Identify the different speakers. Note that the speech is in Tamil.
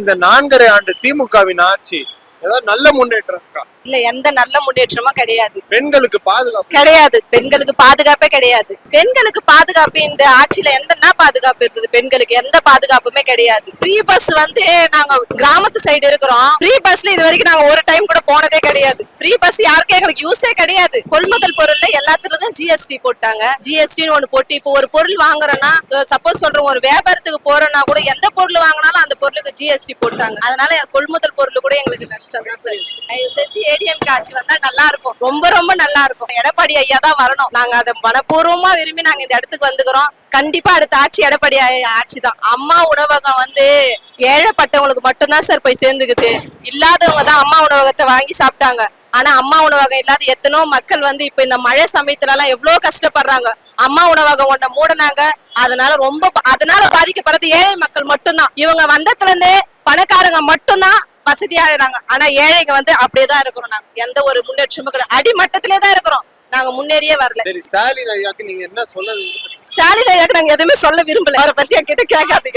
Speaker 1: இந்த நான்கரை ஆண்டு திமுகவின் ஆட்சி ஏதாவது நல்ல முன்னேற்றம் இருக்கா?
Speaker 2: இல்ல எந்த நல்ல முன்னேற்றமும் கிடையாது.
Speaker 1: பெண்களுக்கு பாதுகாப்பு
Speaker 2: கிடையாது. பெண்களுக்கு பாதுகாப்பே கிடையாது. பெண்களுக்கு பாதுகாப்பு இந்த ஆட்சியில எந்த என்ன பாதுகாப்பு இருக்குது? பெண்களுக்கு எந்த பாதுகாப்புமே கிடையாது. ஃப்ரீ பஸ் வந்து நாங்க கிராமத்து சைடு இருக்கிறோம். ஃப்ரீ பஸ்ல இது வரைக்கும் நாங்க ஒரு டைம் கூட போனதே கிடையாது. ஃப்ரீ பஸ் யாருக்கும் எங்களுக்கு யூஸே கிடையாது. கொள்முதல் பொருள்ல எல்லாத்துலயும் ஜிஎஸ்டி போட்டாங்க. ஜிஎஸ்டின்னு ஒண்ணு போட்டு இப்போ ஒரு பொருள் வாங்குறோம்னா சப்போஸ் சொல்றோம் ஒரு வியாபாரத்துக்கு போறோம்னா கூட எந்த பொருள் வாங்கினாலும் அந்த பொருளுக்கு ஜிஎஸ்டி போட்டாங்க. அதனால கொள்முதல் பொருள் கூட எங்களுக்கு நஷ்டம் தான் சார். தயவு செஞ்சு ஏடிஎம் ஆட்சி வந்தா நல்லா இருக்கும். ரொம்ப ரொம்ப நல்லா இருக்கும். எடப்பாடி ஐயா தான் வரணும். நாங்க அதை மனப்பூர்வமா விரும்பி நாங்க இந்த இடத்துக்கு வந்துக்கிறோம். கண்டிப்பா அடுத்த ஆட்சி எடப்பாடி ஆட்சி தான். அம்மா உணவகம் வந்து ஏழைப்பட்டவங்களுக்கு மட்டும்தான் சார் போய் சேர்ந்துக்குது. இல்லாதவங்க தான் அம்மா உணவகத்தை வாங்கி சாப்பிட்டாங்க. ஆனா அம்மா உணவகம் இல்லாத எத்தனோ மக்கள் வந்து இப்ப இந்த மழை சமயத்துல எல்லாம் எவ்வளவு கஷ்டப்படுறாங்க. அம்மா உணவகம் ஒண்ண மூடினாங்க. அதனால ரொம்ப அதனால பாதிக்கப்படுறது ஏழை மக்கள் மட்டும்தான். இவங்க வந்ததுல இருந்தே பணக்காரங்க மட்டும்தான் வசதியாகிறாங்க ஆனா ஏழைங்க வந்து அப்படியேதான் இருக்கிறோம் நாங்க. எந்த ஒரு முன்னேற்றமும் கிடையாது. அடிமட்டத்திலே தான் இருக்கிறோம். நாங்க முன்னேறியே வரல.
Speaker 1: ஸ்டாலின் ஐயாக்கு நீங்க என்ன சொல்ல
Speaker 2: ஸ்டாலின் ஐயாக்கு நாங்க எதுவுமே சொல்ல விரும்பல. அவரை பத்தி என்கிட்ட கேட்காதீங்க.